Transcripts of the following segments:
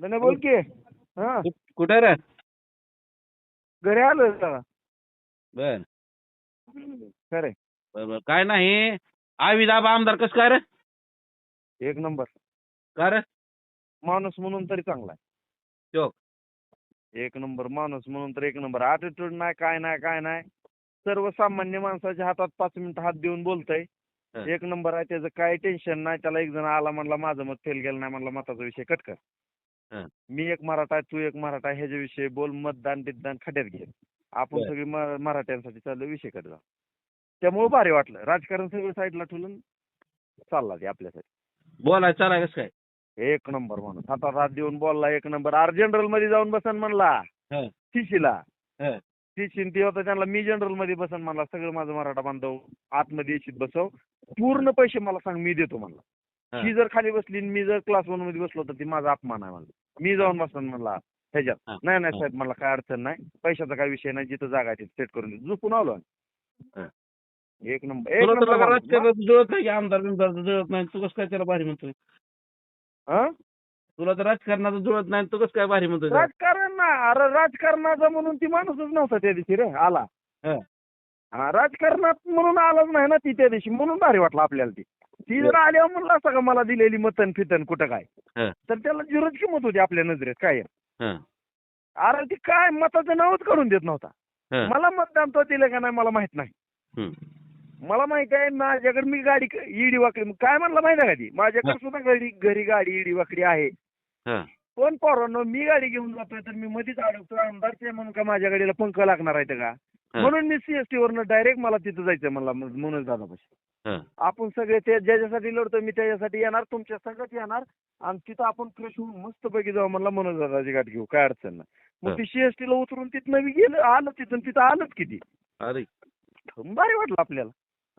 नाही बोल की. हा. कुठे रे? घरी आलो जरा. बर. खरे बर बर. काय नाही. आविदाब आमदार कसं काय रे? एक नंबर. का रे? माणूस म्हणून तरी चांगला आहे. चोक. एक नंबर माणूस म्हणून तर एक नंबर. ॲटिट्यूड नाही काय नाही काय नाही. सर्वसामान्य माणसाच्या हातात पाच मिनिटं हात देऊन बोलतय. एक नंबर आहे त्याचं काही टेन्शन नाही. त्याला एक जण आला म्हणला माझं मत फेल गेलं नाही म्हणला मताचा विषय कट कर. हं. मी एक मराठा तू एक मराठा ह्याच्याविषयी बोल मतदान बितदान खड्यात घे. आपण बरं. सगळी मराठ्यांसाठी चाललं विषय कट जा. त्यामुळे भारी वाटलं. राजकारण सगळं साईडला ठेवून चालला ते आपल्यासाठी. बोलाय चालाय कसं काय? एक नंबर माणूस हातात हात देऊन बोलला एक नंबर. आर जनरलमध्ये जाऊन बसन म्हणला. हं. हं. टिशीन ती होता त्यांना मी जनरलमध्ये बसन म्हणला सगळं माझं मराठा बांधव आतमध्ये येशीत बसव. पूर्ण पैसे मला सांग मी देतो म्हणला. हं. ती जर खाली बसली आणि मी जर क्लास वनमध्ये बसलो तर ती माझा अपमान आहे म्हणला. मी जाऊन बसन म्हणला ह्याच्यात. नाही नाही हं. साहेब मला काय अडचण नाही पैशाचा काय विषय नाही जिथं जागा आहे सेट करून देतो झोपून आलो आम्ही. एक नंबर एक तुला नंबर तर माणूस. राजकारणात जुळत नाही की आमदार बिमदार जुळत नाही तू कसं काय त्याला भारी म्हणतोय हं? तुला तर राजकारणाचं जुळत नाही तू कसं काय भारी म्हणतोय? राजकारण ना अरे राजकारणाचा म्हणून ती माणूसच नव्हता त्या दिवशी रे आला राजकारणात म्हणून आलाच नाही ना ती त्या दिवशी म्हणून भारी वाटलं आपल्याला ती ती जर आल्यावर म्हणलं असं का मला दिलेली मतन फितन कुठं काय हं. तर त्याला झिरोच किंमत होती आपल्या नजरेत काय हं, अरे ती काय मताचं नावच काढून देत नव्हता हं, मला मतदान तो दिलं का नाही मला माहीत नाही हं. मला माहीत आहे माझ्याकडे मी गाडी ईडी वाकडी काय म्हणलं माहिती आहे का ती माझ्याकडे. सुद्धा घरी घरी गाडी ईडी वाकडी आहे हं. पण पोरांनो मी गाडी घेऊन जातोय तर मी मध्येच अडकतोय आमदारचे म्हणून का माझ्या गाडीला पंख लागणार आहेत का. म्हणून मी सीएसटी वरनं डायरेक्ट मला तिथं जायचं मला म्हणून दादापाशी. आपण सगळे ते ज्याच्यासाठी लढतोय मी त्याच्यासाठी येणार तुमच्या संगत येणार आणि तिथं आपण फ्रेश होऊन मस्तपैकी जाऊ म्हणला मनोज दादाची गाठ घेऊ. काय अडचण नाही. मग ती सीएसटी ला उतरून तिथनं मी गेलं आलं तिथून तिथं आलंच किती? अरे. भारी वाटलं आपल्याला.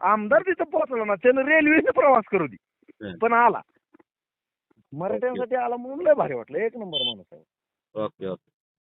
आमदार तिथं पोहोचला ना त्यानं रेल्वेने प्रवास करू दे. पण आला. मराठ्यांसाठी आला म्हणून लय भारी वाटलं. एक नंबर माणूस आहे. Okay okay.